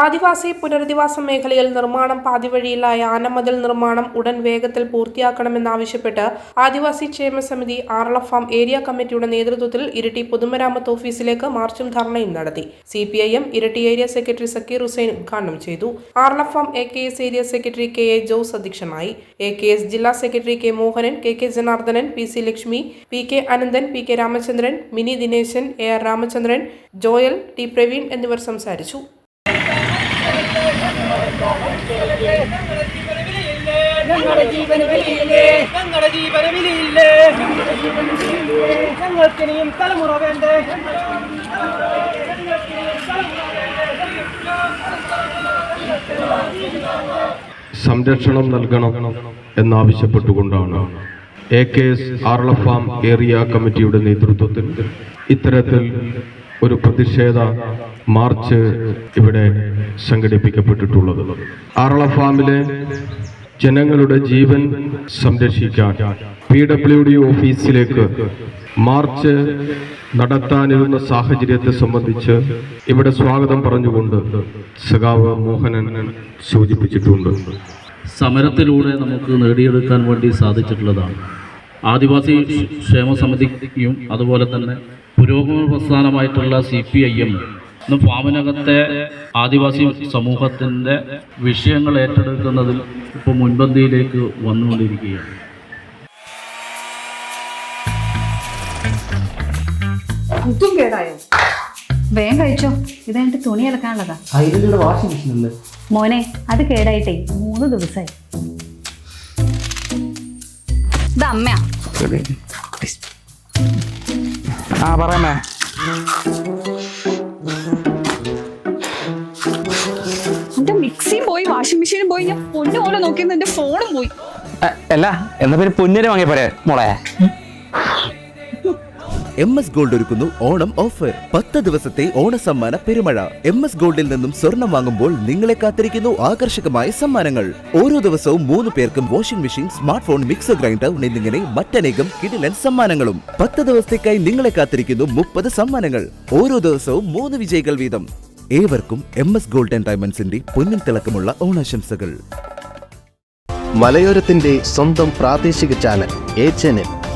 ആദിവാസി പുനരധിവാസ മേഖലയിൽ നിർമ്മാണം പാതിവഴിയിലായ ആനമതിൽ നിർമ്മാണം ഉടൻ വേഗത്തിൽ പൂർത്തിയാക്കണമെന്നാവശ്യപ്പെട്ട് ആദിവാസി ക്ഷേമ സമിതി ആറള ഫാം ഏരിയ കമ്മിറ്റിയുടെ നേതൃത്വത്തിൽ ഇരട്ടി പൊതുമരാമത്ത് ഓഫീസിലേക്ക് മാർച്ചും ധർണയും നടത്തി. C P I M Iritty area secretary Sakkeer Hussain ഉദ്ഘാടനം ചെയ്തു. Aralam farm A K S area secretary K A Jose അധ്യക്ഷനായി. എ കെ എസ് ജില്ലാ secretary K Mohanan K K Janardhanan P C Lakshmi P K Ananthan P K Ramachandran Mini Dineshan A R Ramachandran Joel T Praveen എന്നിവർ സംസാരിച്ചു. ഞങ്ങളുടെ ജീവന് വിലയില്ലേ ഞങ്ങളുടെ ജീവന് വിലയില്ലേ ഞങ്ങൾക്കിനിയും തലമുറ വേണ്ടേ? സംരക്ഷണം നൽകണം എന്നാവശ്യപ്പെട്ടുകൊണ്ടാണ്. A K S Aralam farm area കമ്മിറ്റിയുടെ നേതൃത്വത്തിൽ ഇത്തരത്തിൽ ഒരു പ്രതിഷേധ മാർച്ച് ഇവിടെ സംഘടിപ്പിക്കപ്പെട്ടിട്ടുള്ളത്. ആറള ഫാമിലെ ജനങ്ങളുടെ ജീവൻ സംരക്ഷിക്കാൻ പി ഡബ്ല്യു ഡി ഓഫീസിലേക്ക് മാർച്ച് നടത്താനിരുന്ന സാഹചര്യത്തെ സംബന്ധിച്ച് ഇവിടെ സ്വാഗതം പറഞ്ഞുകൊണ്ട് സഖാവ് മോഹനൻ സൂചിപ്പിച്ചിട്ടുണ്ട്. സമരത്തിലൂടെ നമുക്ക് നേടിയെടുക്കാൻ വേണ്ടി സാധിച്ചിട്ടുള്ളതാണ്. ആദിവാസി ക്ഷേമ സമിതിയും അതുപോലെ തന്നെ പുരോഗമന പ്രസ്ഥാനമായിട്ടുള്ള സി പി ഐ എം ഇന്ന് ഫാമിനകത്തെ ആദിവാസി സമൂഹത്തിന്റെ വിഷയങ്ങൾ ഏറ്റെടുക്കുന്നതിൽ ഇപ്പോൾ മുൻപന്തിയിലേക്ക് വന്നുകൊണ്ടിരിക്കുകയാണ്. പുട്ടും കേടായോ? വേഗം കഴിച്ചോ. ഇത് തുണി അലക്കാനുള്ളതാ. വാഷിംഗ് മെഷീൻ ഉണ്ട് മോനെ അത് കേടായിട്ടേ. മൂന്ന് ദിവസമായി ഇത് അമ്മയാ. ആ പറയാമേ എന്റെ മിക്സിയും പോയി വാഷിംഗ് മെഷീനും പോയി ഞാൻ പൊന്നു പോലെ നോക്കിയെന്ന് എന്റെ ഫോണും പോയി. അല്ല എന്നാ പേര് പൊന്നിനെ വാങ്ങിയ പോരെ മോളെ? എം എസ് ഗോൾഡ് ഒരുക്കുന്നു ഓണം ഓഫർ. പത്ത് ദിവസത്തെ ഓണ സമ്മാന പെരുമഴ. എം എസ് ഗോൾഡിൽ നിന്നും സ്വർണം വാങ്ങുമ്പോൾ നിങ്ങളെ കാത്തിരിക്കുന്നു ആകർഷകമായ സമ്മാനങ്ങൾ. ഓരോ ദിവസവും മൂന്ന് പേർക്കും washing machine smartphone mixer grinder എന്നിങ്ങനെ മറ്റനേകം കിടിലൻ സമ്മാനങ്ങളും. പത്ത് ദിവസത്തേക്കായി നിങ്ങളെ കാത്തിരിക്കുന്നു മുപ്പത് സമ്മാനങ്ങൾ. ഓരോ ദിവസവും മൂന്ന് വിജയികൾ വീതം. ഏവർക്കും എം എസ് ഗോൾഡ് ആൻഡ് ഡയമണ്ട്സിന്റെ പൊന്നും തിളക്കമുള്ള ഓണാശംസകൾ. മലയോരത്തിന്റെ സ്വന്തം പ്രാദേശിക ചാനൽ എ ചാനൽ.